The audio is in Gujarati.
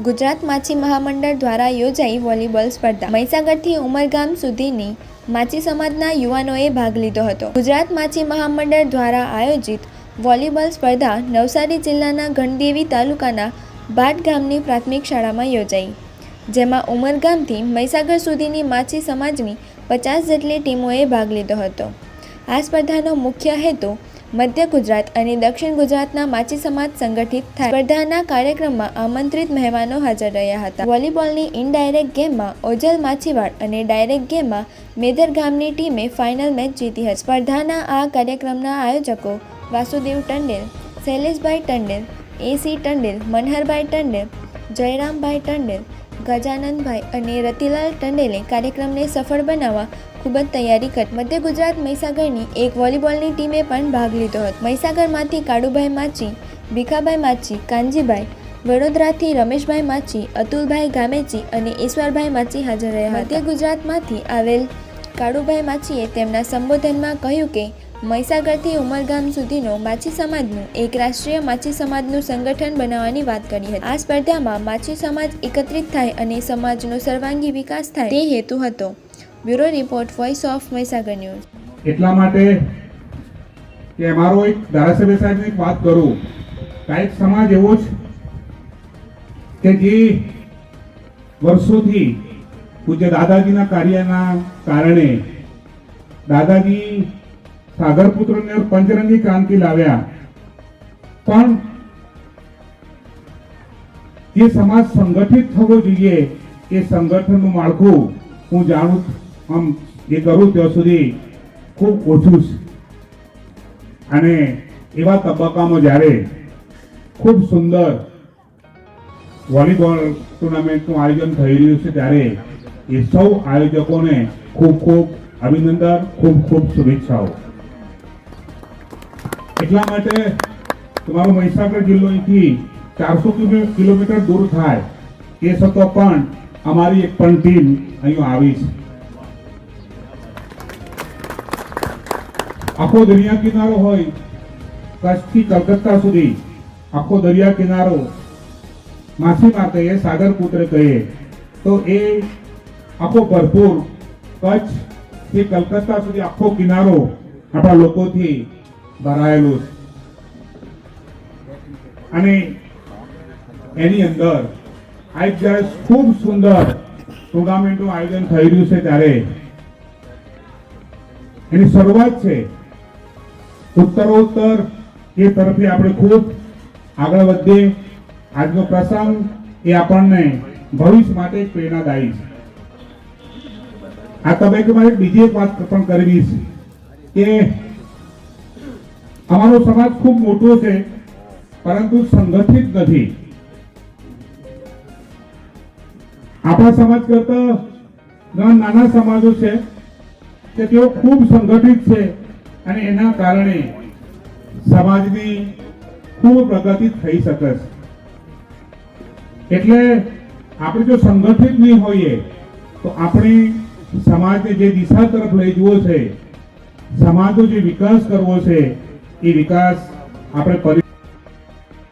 ગુજરાત માછી મહામંડળ દ્વારા યોજાઈ વોલીબોલ સ્પર્ધા. મહીસાગરથી ઉમરગામ સુધીની માછી સમાજના યુવાનોએ ભાગ લીધો હતો. ગુજરાત માછી મહામંડળ દ્વારા આયોજિત વોલીબોલ સ્પર્ધા નવસારી જિલ્લાના ગણદેવી તાલુકાના ભાટ ગામની પ્રાથમિક શાળામાં યોજાઈ. જેમાં ઉમરગામથી મહીસાગર સુધીની માછી સમાજની પચાસ જેટલી ટીમોએ ભાગ લીધો હતો. આ સ્પર્ધાનો મુખ્ય હેતુ મધ્ય ગુજરાત અને દક્ષિણ ગુજરાતના માછી સમાજ સંગઠિત થાય. સ્પર્ધાના કાર્યક્રમમાં આમંત્રિત મહેમાનો હાજર રહ્યા હતા. વોલીબોલની ઇનડાયરેક્ટ ગેમમાં ઓજલ માછીવાડ અને ડાયરેક્ટ ગેમમાં મેદર ગામની ટીમે ફાઇનલ મેચ જીતી હતી. સ્પર્ધાના આ કાર્યક્રમના આયોજકો વાસુદેવ ટંડેલ, શૈલેષભાઈ ટંડેલ એસી ટંડેલ, મનહરભાઈ ટંડેલ, જયરામભાઈ ટંડેલ, ગજાનંદભાઈ અને રતિલાલ ટંડેલે કાર્યક્રમને સફળ બનાવવા ખૂબ જ તૈયારી કરી મધ્ય ગુજરાત મહીસાગરની એક વોલીબોલની ટીમે પણ ભાગ લીધો હતો. મહીસાગરમાંથી કાળુભાઈ માચી, ભીખાભાઈ માચી, કાનજીભાઈ, વડોદરાથી રમેશભાઈ માચી, અતુલભાઈ ગામેચી અને ઈશ્વરભાઈ માચી હાજર રહ્યા મધ્ય ગુજરાતમાંથી આવેલ કાળુભાઈ માચીએ તેમના સંબોધનમાં કહ્યું કે, મહીસાગરથી ઉમરગામ સુધીનો માછી સમાજનું એક રાષ્ટ્રીય માછી સમાજનું સંગઠન બનાવવાની વાત કરી હતી. આ સ્પર્ધામાં માછી સમાજ એકત્રિત થાય અને સમાજનો સર્વાંગી વિકાસ થાય તે હેતુ હતો. Bureau report voice of Mahisagar news. એટલા માટે કે અમારો એક ધારાસભ્ય સાહેબની વાત કરું. કાયક સમાજ એવો છે કે જે વર્ષોથી પૂજ્ય દાદાજીના કાર્યના કારણે દાદાજી સાગરપુત્રને પંચરંગી ક્રાંતિ લાવ્યા. પણ જે સમાજ સંગઠિત થવો જોઈએ એ સંગઠનનું માળખું હું જાણું આમ એ કરું ત્યાં સુધી ખૂબ ઓછું છે. અને એવા તબક્કામાં જ્યારે ખૂબ સુંદર વોલીબોલ ટુર્નામેન્ટનું આયોજન થઈ રહ્યું છે, ત્યારે એ સૌ આયોજકોને ખૂબ ખૂબ અભિનંદન, ખૂબ ખૂબ શુભેચ્છાઓ. એટલા માટે તમારો મહીસાગર જિલ્લો અહીંથી ચારસો કિલોમીટર દૂર થાય, એ છતાં પણ અમારી એક પણ ટીમ અહીંયા આવી છે. આખો દરિયા કિનારો હોય, કચ્છથી કલકત્તા સુધી આખો દરિયા કિનારો માછીમાર કહીએ સાગર પુત્ર કહીએ. તો એ આખો ભરપૂર કચ્છથી કલકત્તા સુધી આખો કિનારો આપણા લોકોથી ભરાયેલો છે. અને એની અંદર આ એક જ્યારે ખૂબ સુંદર ટુર્નામેન્ટનું આયોજન થઈ રહ્યું છે ત્યારે એની શરૂઆત છે ઉત્તરોત્તર, એ તરફે આપણે ખૂબ આગળ વધીએ. આજનો પ્રસંગ એ આપણને ભવિષ્ય માટે પ્રેરણાદાયી છે. આ તબક્કે મારે બીજી એક વાત પણ કરવી છે કે અમારો સમાજ ખૂબ મોટો છે, પરંતુ સંગઠિત નથી. આપણા સમાજ કરતા ઘણા નાના સમાજો છે કે તેઓ ખૂબ સંગઠિત છે. અને એના કારણે સમાજની ખૂબ પ્રગતિ થઈ શકે એટલે આપણે જો સંગઠિત નહીં હોઈએ, તો આપણે સમાજને જે દિશા તરફ લઈ જવો છે, સમાજનો જે વિકાસ કરવો છે, એ વિકાસ આપણે કરી